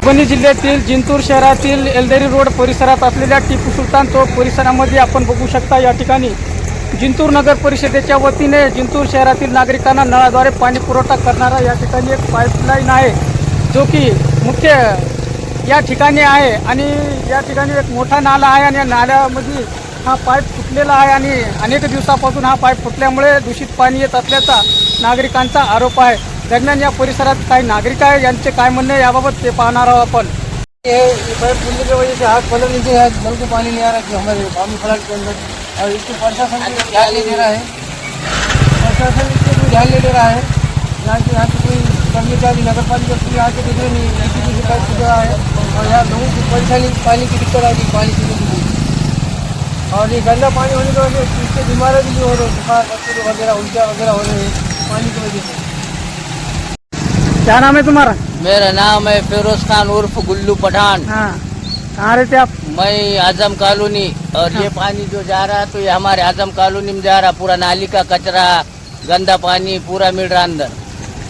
परभणी जिल्ह्यातील जिंतूर शहरातील एलदेरी रोड परिसरात असलेल्या टिपू सुलतान चौक परिसरामध्ये आपण बघू शकता या ठिकाणी जिंतूर नगर परिषदेच्या वतीने जिंतूर शहरातील नागरिकांना नळाद्वारे पाणी पुरवठा करणारा या ठिकाणी एक पाईपलाईन आहे जो की मुख्य या ठिकाणी आहे आणि या ठिकाणी एक मोठा नाला आहे आणि या नाल्यामध्ये हा पाईप फुटलेला आहे आणि अनेक दिवसापासून हा पाईप फुटल्यामुळे दूषित पाणी येत असल्याचा नागरिकांचा आरोप आहे. दरम्यान या परिसरात काही नागरिक आहे? यांचे ये पाइप खुलने की वजह से हाथ पलट नीचे है को पानी नहीं आ रहा कि पानी के और ध्यान नहीं है ध्यान नहीं रहा है यहाँ के यहाँ के नगर पालिका कोई यहाँ के देख रहे नहीं है और की पानी की दिक्कत पानी पीने के और ये गंदा पानी होने की वजह से इससे बीमारी भी हो रही है बुखार वगैरह उल्टिया वगैरह हो रहे हैं पानी की वजह से क्या नाम है तुम्हारा? मेरा नाम है फिरोज खान उर्फ़ गुल्लू पठान। हाँ। कहाँ रहते आप? मैं आज़म कॉलोनी। और ये पानी जो जा रहा है तो ये हमारे आज़म कॉलोनी में जा रहा पूरा नाली का कचरा गंदा पानी पूरा मिल रहा अंदर।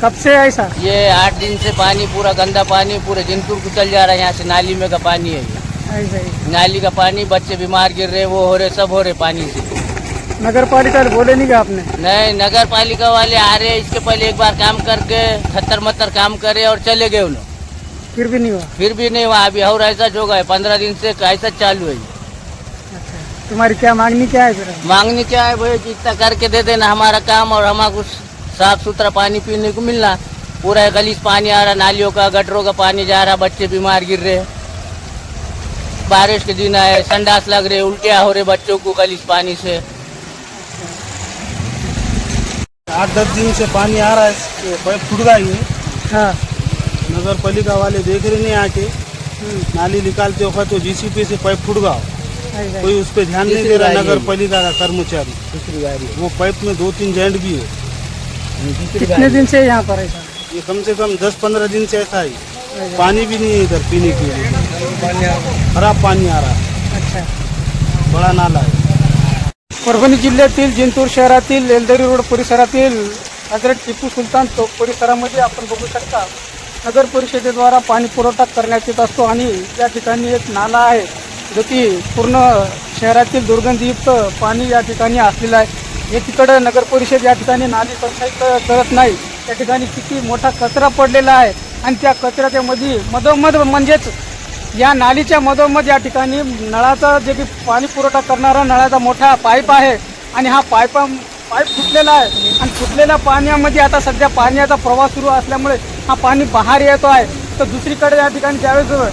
कब से ऐसा? ये आठ दिन से पानी पूरा गंदा पानी पूरे जिंतूर को चल जा रहा है। यहाँ से नाली में का पानी है ही। नाली का पानी बच्चे बीमार गिर रहे वो हो रहे सब हो रहे पानी से। नगर पालिका बोले नहीं क्या आपने? नहीं नगर पालिका वाले आ रहे इसके पहले एक बार काम करके खतर मतर काम करे और चले गए उन्होंने। फिर भी नहीं हुआ? फिर भी नहीं हुआ अभी और ऐसा जो गए पंद्रह दिन से ऐसा चालू है। अच्छा तुम्हारी क्या मांगनी क्या है फिर? मांगनी क्या है भाई इतना करके दे देना हमारा काम और हमारा कुछ साफ़ सुथरा पानी पीने को मिलना। पूरा गलीस पानी आ रहा नालियों का गटरों का पानी जा रहा बच्चे बीमार गिर रहे बारिश के दिन आए संडास लग रहे उल्टिया हो रहे बच्चों को गलीस पानी से। आठ दस दिन से पानी आ रहा है पाइप फूट गया ये हाँ। नगर पालिका वाले देख रहे नहीं आके। नाली निकालते वक्त तो जीसीपी से पाइप फूट गया। कोई उस पर ध्यान नहीं दे रहा नगर पालिका का कर्मचारी। दूसरी बारी वो पाइप में दो तीन जॉइंट भी है। कितने दिन से यहाँ पर ऐसा ये कम से कम दस पंद्रह दिन से ऐसा है। पानी भी नहीं है इधर पीने के लिए। खराब पानी आ रहा है। अच्छा। बड़ा नाला है। परभणी जिल्ह्यातील जिंतूर शहरातील एलदरी रोड परिसरातील हजरत टिपू सुलतान चौक परिसरामध्ये आपण बघू शकता नगर परिषदेद्वारा पाणी पुरवठा करण्यात येत असतो आणि या ठिकाणी एक नाला आहे जो की पूर्ण शहरातील दुर्गंधीयुक्त पाणी या ठिकाणी असलेलं आहे. एकीकडे नगर परिषद या ठिकाणी नाली स्वच्छता करत नाही त्या ठिकाणी किती मोठा कचरा पडलेला आहे आणि त्या कचऱ्याच्यामध्ये मधोमध म्हणजेच या नालीच्या मधोमध या ठिकाणी नळाचा जे की पाणी पुरवठा करणारा नळाचा मोठा पाईप आहे आणि हा पाईप पाईप फुटलेला आहे. आणि फुटलेल्या पाण्यामध्ये आता सध्या पाण्याचा प्रवाह सुरू असल्यामुळे हा पाणी बाहेर येतो आहे. तर दुसरीकडे या ठिकाणी ज्यावेळेस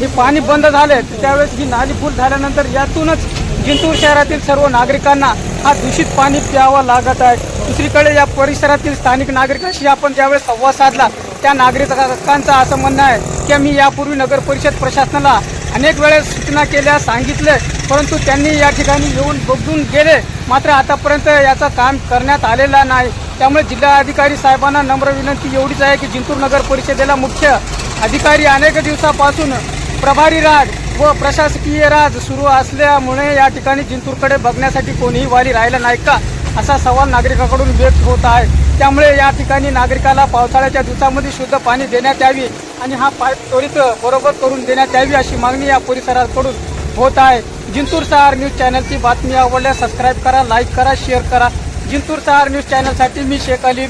हे पाणी बंद झाले तर त्यावेळेस ही नाली फुल झाल्यानंतर यातूनच जिंतूर शहरातील सर्व नागरिकांना हा दूषित पाणी प्यावं लागत आहे. दुसरीकडे या परिसरातील स्थानिक नागरिकांशी आपण ज्यावेळेस संवाद साधला त्या नागरिकांचं असं म्हणणं आहे की मी यापूर्वी नगर परिषद प्रशासनाला अनेक वेळेस सूचना केल्या सांगितले परंतु त्यांनी या ठिकाणी येऊन बघून गेले. मात्र आतापर्यंत याचं काम करण्यात आलेला नाही. त्यामुळे जिल्हाधिकारी साहेबांना नम्र विनंती एवढीच आहे की जिंतूर नगर परिषदेला मुख्य अधिकारी अनेक दिवसापासून प्रभारी राज व प्रशासकीय राज सुरू असल्यामुळे या ठिकाणी जिंतूरकडे बघण्यासाठी कोणीही वाली राहिला नाही का? असा सवाल नागरिकाकडून व्यक्त होत आहे. त्यामुळे या ठिकाणी नागरिकाला पावसाळ्याच्या दिवसामध्ये शुद्ध पाणी देण्यात यावी आणि हा पाईप त्वरित बरोबर करून देण्यात यावी अशी मागणी या परिसराकडून होत आहे. जिंतूर सहार न्यूज चॅनलची बातमी आवडल्यास सबस्क्राईब करा लाईक करा शेअर करा. जिंतूर सहार न्यूज चॅनलसाठी मी शेख अली